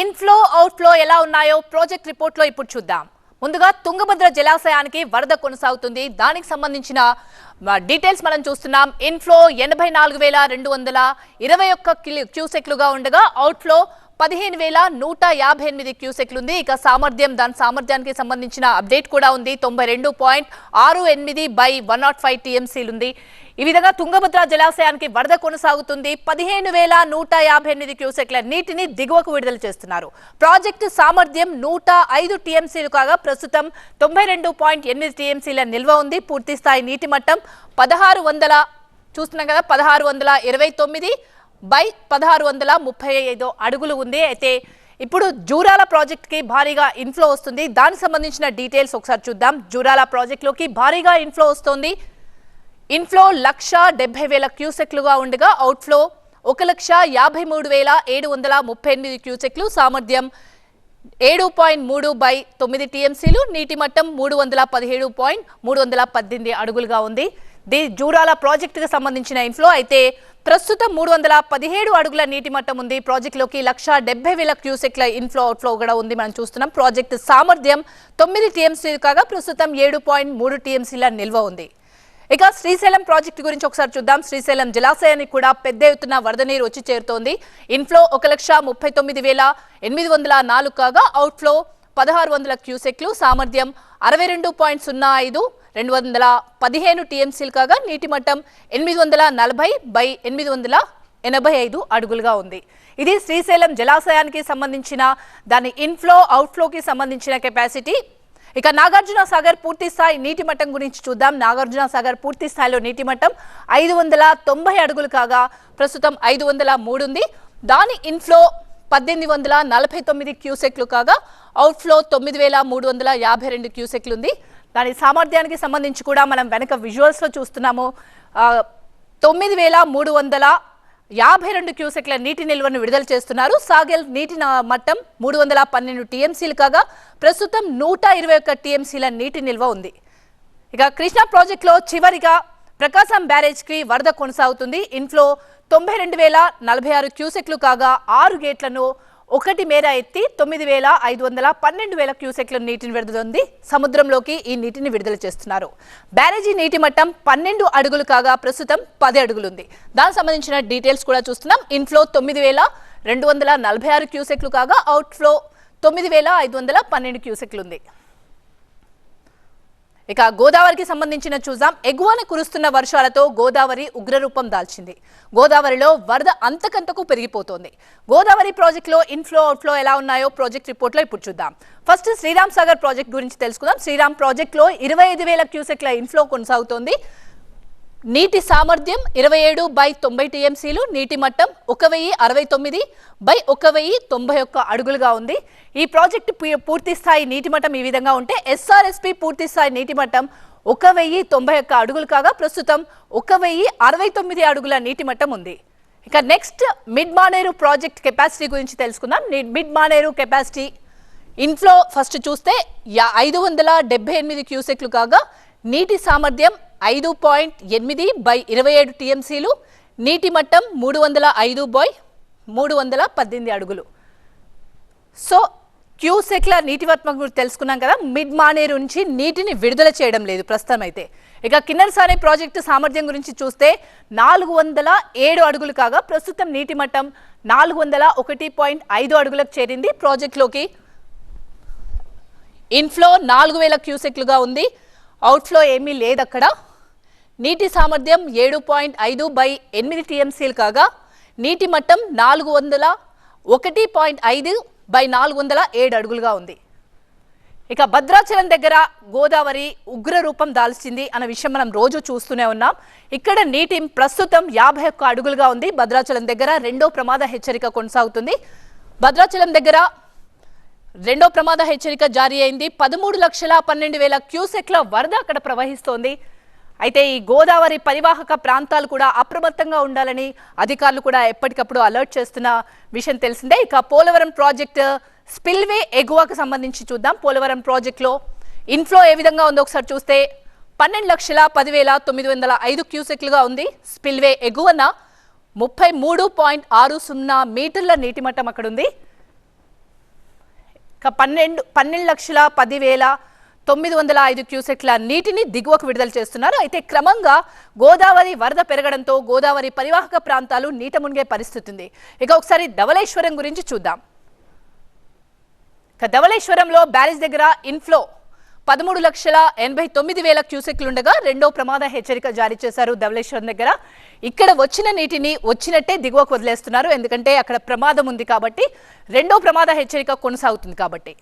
Inflow outflow ఎలా ఉన్నాయో project రిపోర్ట్లో ఇప్పుడు చూద్దాం. ముందుగా తుంగభద్ర జలాశయానికి వరద కొనసాగుతుంది. దానికి సంబంధించిన డీటెయిల్స్ మనం చూస్తున్నాం. ఇన్ఫ్లో ఎనభై నాలుగు వేల రెండు వందల ఇరవై ఒక్క క్యూసెక్లుగా ఉండగా అవుట్ఫ్లో పదిహేను వేల నూట యాభై ఎనిమిది క్యూసెక్లు ఉంది ఇక సామర్థ్యం దాని సామర్థ్యానికి సంబంధించిన అప్డేట్ కూడా ఉంది. తొంభై రెండు పాయింట్ ఆరు ఎనిమిది బై వన్ నాట్ ఫైవ్ టీఎంసీలు ఉంది ఈ విధంగా తుంగభద్ర జలాశయానికి వరద కొనసాగుతుంది. పదిహేను వేల నూట యాభై ఎనిమిది క్యూసెక్ల నీటిని దిగువకు విడుదల చేస్తున్నారు. ప్రాజెక్టు సామర్థ్యం నూట ఐదు టీఎంసీలు కాగా ప్రస్తుతం తొంభై రెండు పాయింట్ ఎనిమిది టీఎంసీల నిల్వ ఉంది. పూర్తి స్థాయి నీటి మట్టం పదహారు వందల చూస్తున్నాం కదా పదహారు వందల ఇరవై తొమ్మిది. బై పదహారు వందల ముప్పై ఐదు అడుగులు ఉంది. అయితే ఇప్పుడు జూరాల ప్రాజెక్ట్కి భారీగా ఇన్ఫ్లో వస్తుంది. దానికి సంబంధించిన డీటెయిల్స్ ఒకసారి చూద్దాం. జూరాల ప్రాజెక్టులోకి భారీగా ఇన్ఫ్లో వస్తుంది. ఇన్ఫ్లో లక్ష డెబ్బై వేల క్యూసెక్లుగా ఉండగా అవుట్ఫ్లో ఒక లక్ష యాభై మూడు వేల ఏడు వందల ముప్పై ఎనిమిది క్యూసెక్లు. సామర్థ్యం ఏడు పాయింట్ మూడు బై తొమ్మిది టీఎంసీలు. నీటి మట్టం మూడు వందల పదిహేడు పాయింట్ మూడు వందల పద్దెనిమిది అడుగులుగా ఉంది. ది జూరాల ప్రాజెక్టుకు సంబంధించిన ఇన్ఫ్లో. అయితే ప్రస్తుతం మూడు వందల పదిహేడు అడుగుల నీటి మట్టం ఉంది. ప్రాజెక్టులోకి లక్ష డెబ్బై వేల క్యూసెక్ల ఇన్ఫ్లో అవుట్ఫ్లో కూడా ఉంది మనం చూస్తున్నాం. ప్రాజెక్టు సామర్థ్యం తొమ్మిది టీఎంసీలు కాగా ప్రస్తుతం ఏడు పాయింట్ మూడు టీఎంసీల నిల్వ ఉంది. ఇక శ్రీశైలం ప్రాజెక్టు గురించి ఒకసారి చూద్దాం. శ్రీశైలం జలాశయానికి కూడా పెద్ద ఎత్తున వరద నీరు వచ్చి చేరుతోంది. ఇన్ఫ్లో ఒక లక్ష ముప్పై తొమ్మిది వేల ఎనిమిది వందల నాలుగు కాగా అవుట్ఫ్లో పదహారు వందల క్యూసెక్లు సామర్థ్యం అరవై రెండు పాయింట్ సున్నా ఐదు రెండు వందల పదిహేను టీఎంసీలు కాగా నీటి మట్టం ఎనిమిది వందల నలభై బై ఎనిమిది వందల ఎనభై ఐదు అడుగులుగా ఉంది. ఇది శ్రీశైలం జలాశయానికి సంబంధించిన దాని ఇన్ఫ్లో అవుట్ఫ్లోకి సంబంధించిన కెపాసిటీ ఇక నాగార్జున సాగర్ పూర్తి స్థాయి నీటి మట్టం గురించి చూద్దాం. నాగార్జున సాగర్ పూర్తి స్థాయిలో నీటి మట్టం ఐదు వందల తొంభై అడుగులు కాగా ప్రస్తుతం ఐదు వందల మూడు ఉంది. దాని ఇన్ఫ్లో పద్దెనిమిది వందల నలభై తొమ్మిది క్యూసెక్లు కాగా అవుట్ఫ్లో తొమ్మిది వేల మూడు వందల యాభై రెండు క్యూసెక్లు ఉంది దాని సామర్థ్యానికి సంబంధించి కూడా మనం వెనక విజువల్స్లో చూస్తున్నాము. తొమ్మిది వేల మూడు వందల యాభై రెండు క్యూసెక్ల నీటి నిల్వను విడుదల చేస్తున్నారు. సాగెల్ నీటి మట్టం మూడు వందల పన్నెండు టీఎంసీలు కాగా ప్రస్తుతం నూట ఇరవై ఒక్క టీఎంసీల నీటి నిల్వ ఉంది. ఇక కృష్ణా ప్రాజెక్టులో చివరిగా ప్రకాశం బ్యారేజ్కి వరద కొనసాగుతుంది. ఇన్ఫ్లో తొంభై రెండు వేల నలభై ఆరు క్యూసెక్లు కాగా ఆరు గేట్లను ఒకటి మేర ఎత్తి తొమ్మిది వేల ఐదు వందల పన్నెండు వేల క్యూసెక్ల నీటిని విడుదలుంది. సముద్రంలోకి ఈ నీటిని విడుదల చేస్తున్నారు. బ్యారేజీ నీటి మట్టం పన్నెండు అడుగులు కాగా ప్రస్తుతం పది అడుగులుంది. దానికి సంబంధించిన డీటెయిల్స్ కూడా చూస్తున్నాం. ఇన్ఫ్లో తొమ్మిది వేల రెండు వందల నలభై ఆరు క్యూసెక్లు కాగా అవుట్ఫ్లో తొమ్మిది వేల ఐదు వందల పన్నెండు క్యూసెక్లు ఉంది ఇక గోదావరికి సంబంధించిన చూద్దాం. ఎగువన కురుస్తున్న వర్షాలతో గోదావరి ఉగ్రరూపం దాల్చింది. గోదావరిలో వరద అంతకంతకు పెరిగిపోతోంది. గోదావరి ప్రాజెక్టులో ఇన్ఫ్లో అవుట్ఫ్లో ఎలా ఉన్నాయో ప్రాజెక్ట్ రిపోర్ట్లో ఇప్పుడు చూద్దాం. ఫస్ట్ శ్రీరామ్ సాగర్ ప్రాజెక్ట్ గురించి తెలుసుకుందాం. శ్రీరామ్ ప్రాజెక్టులో ఇరవై ఐదు వేల క్యూసెక్ల ఇన్ఫ్లో కొనసాగుతోంది. నీటి సామర్థ్యం ఇరవై ఏడు బై తొంభై టీఎంసీలు నీటి మట్టం ఒక వెయ్యి అరవై తొమ్మిది బై ఒక వెయ్యి తొంభై ఒక్క అడుగులుగా ఉంది. ఈ ప్రాజెక్టు పూర్తి స్థాయి నీటి మట్టం ఈ విధంగా ఉంటే ఎస్ఆర్ఎస్పి పూర్తి స్థాయి నీటి మట్టం ఒక వెయ్యి తొంభై ఒక్క అడుగులు కాగా ప్రస్తుతం ఒక వెయ్యి అరవై తొమ్మిది అడుగుల నీటి మట్టం ఉంది. ఇక next mid Maneru project capacity గురించి తెలుసుకుందాం. Mid Maneru capacity inflow first చూస్తే యా ఐదు వందల డెబ్బై ఎనిమిది క్యూసెక్లు కాగా నీటి సామర్థ్యం ఐదు పాయింట్ ఎనిమిది బై ఇరవై ఏడు టీఎంసీలు నీటి మట్టం మూడు వందల ఐదు బై మూడు వందల పద్దెనిమిది అడుగులు. సో క్యూసెక్ల నీటి మట్టం గురించి తెలుసుకున్నాం కదా మిడ్ మానేరు నుంచి నీటిని విడుదల చేయడం లేదు ప్రస్తుతం అయితే ఇక కిన్నెరసాని ప్రాజెక్టు సామర్థ్యం గురించి చూస్తే నాలుగు వందల ఏడు అడుగులు కాగా ప్రస్తుతం నీటి మట్టం నాలుగు వందల ఒకటి పాయింట్ ఐదు అడుగులకు చేరింది. ప్రాజెక్టులోకి ఇన్ఫ్లో నాలుగు వేల క్యూసెక్లుగా ఉంది. అవుట్ఫ్లో ఏమీ లేదు అక్కడ నీటి సామర్థ్యం ఏడు పాయింట్ ఐదు బై ఎనిమిది టీఎంసీలు కాగా నీటి మట్టం నాలుగు వందల ఒకటి పాయింట్ ఐదు బై నాలుగు వందల ఏడు అడుగులుగా ఉంది. ఇక భద్రాచలం దగ్గర గోదావరి ఉగ్ర రూపం దాల్చింది అన్న విషయం మనం రోజు చూస్తూనే ఉన్నాం. ఇక్కడ నీటి ప్రస్తుతం యాభై ఒక్క అడుగులుగా ఉంది. భద్రాచలం దగ్గర రెండో ప్రమాద హెచ్చరిక కొనసాగుతుంది. భద్రాచలం దగ్గర రెండో ప్రమాద హెచ్చరిక జారీ అయింది. పదమూడు లక్షల పన్నెండు వేల క్యూసెక్ల వరద అక్కడ ప్రవహిస్తోంది. అయితే ఈ గోదావరి పరివాహక ప్రాంతాలు కూడా అప్రమత్తంగా ఉండాలని అధికారులు కూడా ఎప్పటికప్పుడు అలర్ట్ చేస్తున్న విషయం తెలిసిందే. ఇక పోలవరం ప్రాజెక్ట్ స్పిల్వే ఎగువకు సంబంధించి చూద్దాం. పోలవరం ప్రాజెక్టులో ఇన్ఫ్లో ఏ విధంగా ఉందో ఒకసారి చూస్తే పన్నెండు లక్షల పదివేల తొమ్మిది వందల ఐదు క్యూసెక్లుగా ఉంది స్పిల్వే ఎగువన ముప్పై మూడు పాయింట్ ఆరు సున్నా మీటర్ల నీటి మట్టం అక్కడ ఉంది ఇక పన్నెండు పన్నెండు లక్షల పదివేల తొమ్మిది వందల ఐదు క్యూసెక్ల నీటిని దిగువకు విడుదల చేస్తున్నారు. అయితే క్రమంగా గోదావరి వరద పెరగడంతో గోదావరి పరివాహక ప్రాంతాలు నీట మునిగే పరిస్థితి ఉంది. ఇక ఒకసారి ధవళేశ్వరం గురించి చూద్దాం. ఇక ధవళేశ్వరంలో బ్యారేజ్ దగ్గర ఇన్ఫ్లో పదమూడు లక్షల ఎనభై తొమ్మిది వేల క్యూసెక్లు ఉండగా రెండో ప్రమాద హెచ్చరిక జారీ చేశారు ధవళేశ్వరం దగ్గర. ఇక్కడ వచ్చిన నీటిని వచ్చినట్టే దిగువకు వదిలేస్తున్నారు. ఎందుకంటే అక్కడ ప్రమాదం ఉంది కాబట్టి రెండో ప్రమాద హెచ్చరిక కొనసాగుతుంది కాబట్టి.